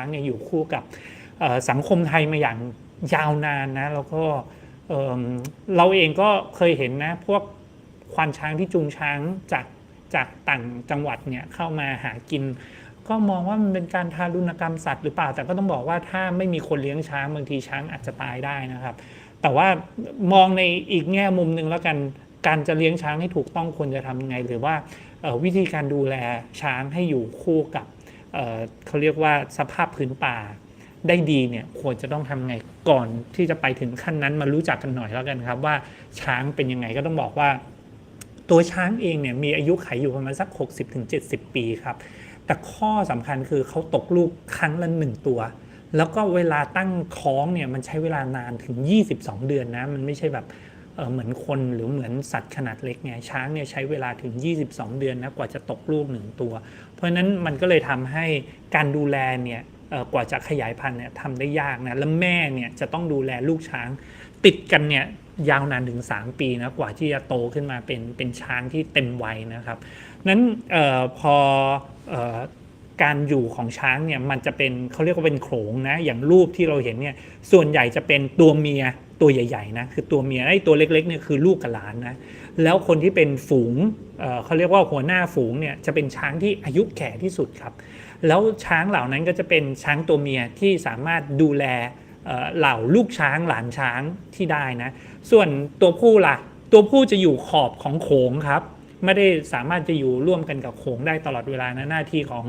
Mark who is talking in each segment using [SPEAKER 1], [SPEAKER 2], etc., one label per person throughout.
[SPEAKER 1] ช้างเนี่ยอยู่คู่กับสังคมไทยมาอย่างยาวนานนะแล้วก็เเราเองก็เคยเห็นนะพวกควานช้างที่จูงช้างจากจากต่างจังหวัดเนี่ยเข้ามาหากิน ก็มองว่ามันเป็นการทารุณกรรมสัตว์หรือเปล่า แต่ก็ต้องบอกว่าถ้าไม่มีคนเลี้ยงช้างบางทีช้างอาจจะตายได้นะครับ แต่ว่ามองในอีกแง่มุมหนึ่งแล้วกันการจะเลี้ยงช้างให้ถูกต้องควรจะทำยังไง หรือว่าวิธีการดูแลช้างให้อยู่คู่กับ เเขาเรียกว่าสภาพพื้นป่าได้ดีเนี่ยควรจะต้องทำไงก่อนที่จะไปถึงขั้นนั้นมารู้จักกันหน่อยแล้วกันครับ ว่าช้างเป็นยังไงก็ต้องบอกว่า ตัวช้างเองเนี่ยมีอายุขัยอยู่ประมาณสัก 60-70 ปีครับ แต่ข้อสำคัญคือเขาตกลูกครั้งละหนึ่งตัว แล้วก็เวลาตั้งท้องเนี่ยมันใช้เวลานานถึง 22 เดือนนะ มันไม่ใช่แบบ เหมือนคนหรือเหมือนสัตว์ขนาดเล็กไงช้างเนี่ยใช้เวลาถึง 22 เดือนนะกว่าจะตกลูกหนึ่งตัว เพราะฉะนั้นมันก็เลยทำให้การดูแลเนี่ยกว่าจะขยายพันธุ์เนี่ยทำได้ยากนะแล้วแม่เนี่ยจะต้องดูแลลูกช้าง ติดกันเนี่ยยาวนานถึง 3 ปีนะกว่าที่จะโตขึ้นมาเป็นเป็นช้างที่เต็มวัยนะครับนั้นออพอออการอยู่ของช้างเนี่ยมันจะเป็นเขาเรียกว่าเป็นโขงนะอย่างรูปที่เราเห็นเนี่ยส่วนใหญ่จะเป็นตัวเมีย ตัวใหญ่ๆนะคือตัวเมียไอ้ตัวเล็กๆเนี่ยคือลูกกับหลานนะแล้วคนที่เป็นฝูงเเขาเรียกว่าหัวหน้าฝูงเนี่ยจะเป็นช้างที่อายุแก่ที่สุดครับ แล้วช้างเหล่านั้นก็จะเป็นช้างตัวเมียที่สามารถดูแลเเหล่าลูกช้างหลานช้างที่ได้นะส่วนตัวผู้ล่ะ ตัวผู้จะอยู่ขอบของโขงครับ ไม่ได้สามารถจะอยู่ร่วมกันกับโขงได้ตลอดเวลานะหน้าที่ของ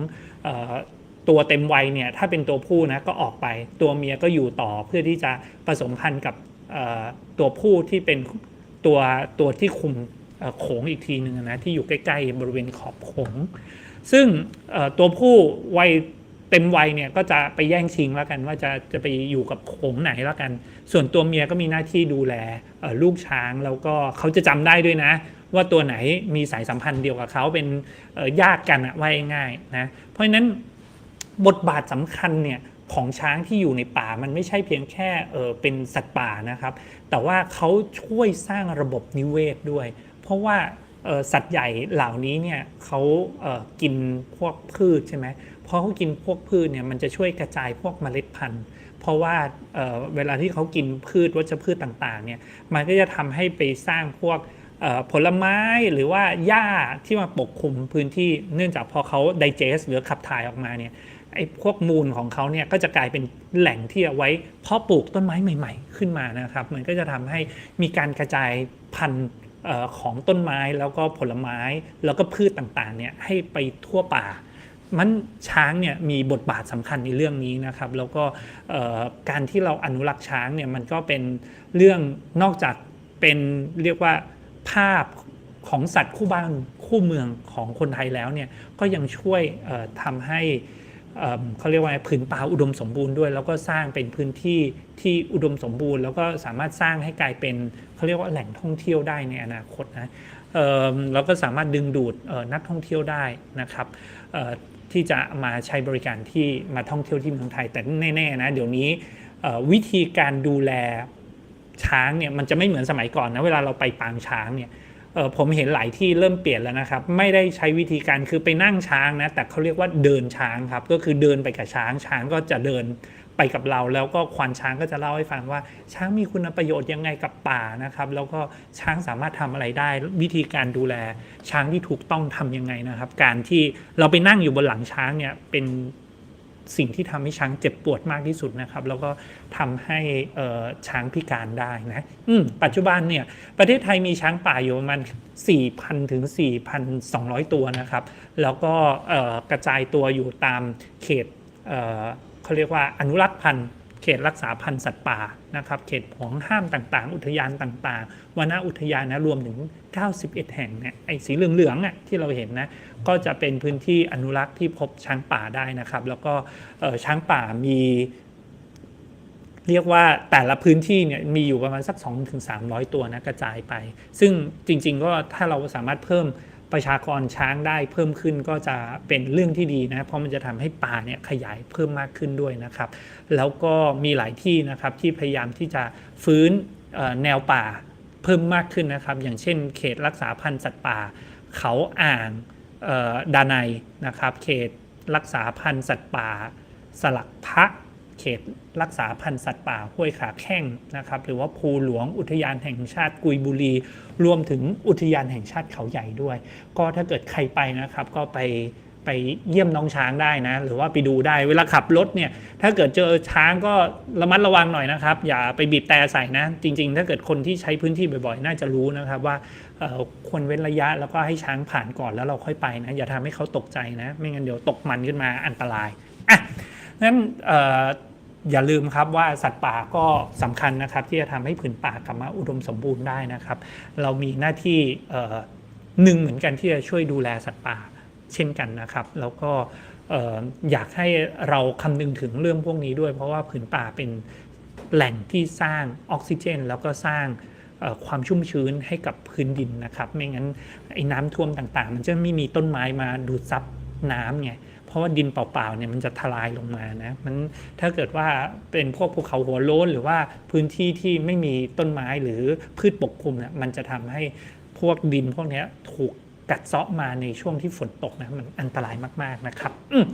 [SPEAKER 1] ตัวเต็มวัยเนี่ยถ้าเป็นตัวผู้นะก็ออกไป ตัวเมียก็อยู่ต่อเพื่อที่จะผสมพันธุ์กับ ตัวผู้ที่เป็นตัวตัวที่คุมโขงอีกทีหนึ่งนะที่อยู่ใกล้ ๆ บริเวณขอบโขง ซึ่งตัวผู้วัยเต็มวัยเนี่ยก็จะไปแย่งชิงแล้วกันว่าจะจะไปอยู่กับโขงไหนแล้วกัน ส่วนตัวเมียก็มีหน้าที่ดูแลลูกช้างแล้วก็เขาจะจำได้ด้วยนะ ว่าตัวไหนมีสายสัมพันธ์เดียวกับเขาเป็นเอ่อญาติกันอะว่าง่ายนะเพราะฉะนั้นบทบาทสำคัญเนี่ย ของช้างที่อยู่ในป่ามันไม่ใช่เพียงแค่เออเป็นสัตว์ป่านะครับ แต่ว่าเขาช่วยสร้างระบบนิเวศด้วย เพราะว่าออสัตว์ใหญ่เหล่านี้เนี่ยเขาเออกินพวกพืชใช่ไหมพอเขากินพวกพืชเนี่ยมันจะช่วยกระจายพวกเมล็ดพันธุ์ เพราะว่าเเวลาที่เขากินพืชวัชพืชต่างๆเนี่ยมันก็จะทำให้ไปสร้างพวก ผลไม้หรือว่าหญ้าที่มาปกคลุมพื้นที่เนื่องจากพอเขา digest หรือขับถ่ายออกมาเนี่ยไอ้พวกมูลของเขาเนี่ยก็จะกลายเป็นแหล่งที่เอาไว้เพาะปลูกต้นไม้ใหม่ ๆ ขึ้นมานะครับ มันก็จะทำให้มีการกระจายพันธุ์ของต้นไม้แล้วก็ผลไม้แล้วก็พืชต่างๆเนี่ยให้ไปทั่วป่า มันช้างเนี่ยมีบทบาทสำคัญในเรื่องนี้นะครับ แล้วก็การที่เราอนุรักษ์ช้างเนี่ยมันก็เป็นเรื่องนอกจากเป็นเรียกว่า ภาพของสัตว์คู่บ้านคู่เมืองของคนไทยแล้วเนี่ยก็ยังช่วยเอ่อทำให้เขาเรียกว่าไงผืนป่าอุดมสมบูรณ์ด้วย แล้วก็สร้างเป็นพื้นที่ที่อุดมสมบูรณ์ แล้วก็สามารถสร้างให้กลายเป็นเขาเรียกว่าแหล่งท่องเที่ยวได้ในอนาคตนะเอิ่มแล้วก็สามารถดึงดูดนักท่องเที่ยวได้นะครับที่จะมาใช้บริการที่มาท่องเที่ยวที่เมืองไทยแต่แน่ๆนะเดี๋ยวนี้วิธีการดูแล ช้างเนี่ยมันจะไม่เหมือนสมัยก่อนนะเวลาเราไปปางช้างเนี่ยเออผมเห็นหลายที่เริ่มเปลี่ยนแล้วนะครับ ไม่ได้ใช้วิธีการคือไปนั่งช้างนะแต่เขาเรียกว่าเดินช้างครับ ก็คือเดินไปกับช้างช้างก็จะเดินไปกับเรา แล้วก็ควานช้างก็จะเล่าให้ฟังว่า ช้างมีคุณประโยชน์ยังไงกับป่านะครับ แล้วก็ช้างสามารถทำอะไรได้ วิธีการดูแลช้างที่ถูกต้องทำยังไงนะครับ การที่เราไปนั่งอยู่บนหลังช้างเนี่ยเป็น สิ่งที่ทำให้ช้างเจ็บปวดมากที่สุดนะครับ แล้วก็ทำให้ช้างพิการได้นะปัจจุบันเนี่ยประเทศไทยมีช้างป่าอยู่ประมาณ 4,000 ถึง 4,200 ตัวนะครับ แล้วก็กระจายตัวอยู่ตามเขตเเขาเรียกว่าอนุรักษ์พันธุ์ เขตรักษาพันธุ์สัตว์ป่านะครับ เขตของห้ามต่างๆ อุทยานต่างๆวนอุทยานนะรวมถึง 91 แห่งเนี่ยไอ้สีเหลืองๆอะที่เราเห็นนะก็จะเป็นพื้นที่อนุรักษ์ที่พบช้างป่าได้นะครับ แล้วก็ช้างป่ามีเรียกว่าแต่ละพื้นที่เนี่ยมีอยู่ประมาณสัก 2-300 ตัวนะกระจายไป ซึ่งจริง ๆ ก็ถ้าเราสามารถเพิ่ม ประชากรช้างได้เพิ่มขึ้นก็จะเป็นเรื่องที่ดีนะเพราะมันจะทำให้ป่าเนี่ยขยายเพิ่มมากขึ้นด้วยนะครับ แล้วก็มีหลายที่นะครับที่พยายามที่จะฟื้นแนวป่าเพิ่มมากขึ้นนะครับ อย่างเช่น เขตรักษาพันธุ์สัตว์ป่า เขาอ่างดานัยนะครับ เขตรักษาพันธุ์สัตว์ป่า สลักพระ เขตรักษาพันธุ์สัตว์ป่าห้วยขาแข้งนะครับหรือว่าภูหลวงอุทยานแห่งชาติกุยบุรี รวมถึงอุทยานแห่งชาติเขาใหญ่ด้วย ก็ถ้าเกิดใครไปนะครับก็ไปไปเยี่ยมน้องช้างได้นะ หรือว่าไปดูได้เวลาขับรถเนี่ยถ้าเกิดเจอช้างก็ระมัดระวังหน่อยนะครับ อย่าไปบีบแต่ใส่นะ จริง ๆ ถ้าเกิดคนที่ใช้พื้นที่บ่อยๆ น่าจะรู้นะครับว่าควรเว้นระยะแล้วก็ให้ช้างผ่านก่อนแล้วเราค่อยไปนะ อย่าทำให้เขาตกใจนะ ไม่งั้นเดี๋ยวตกมันขึ้นมาอันตรายอะงั้น อย่าลืมครับว่าสัตว์ป่าก็สำคัญนะครับ ที่จะทำให้ผืนป่ากลับมาอุดมสมบูรณ์ได้นะครับ เรามีหน้าที่หนึ่งเหมือนกันที่จะช่วยดูแลสัตว์ป่าเช่นกันนะครับ แล้วก็เอ่อยากให้เราคำนึงถึงเรื่องพวกนี้ด้วย เพราะว่าผืนป่าเป็นแหล่งที่สร้างออกซิเจน แล้วก็สร้างความชุ่มชื้นให้กับพื้นดินนะครับ ไม่งั้นไอ้น้ำท่วมต่างๆ มันจะไม่มีต้นไม้มาดูดซับน้ำไง เพราะว่าดินเปล่าๆเนี่ยมันจะทลายลงมานะมันถ้าเกิดว่าเป็นพวกภูเขาหัวโล้น หรือว่าพื้นที่ที่ไม่มีต้นไม้หรือพืชปกคลุมเนี่ยมันจะทำให้พวกดินพวกนี้ถูกกัดเซาะมาในช่วงที่ฝนตกนะมันอันตรายมากๆนะครับ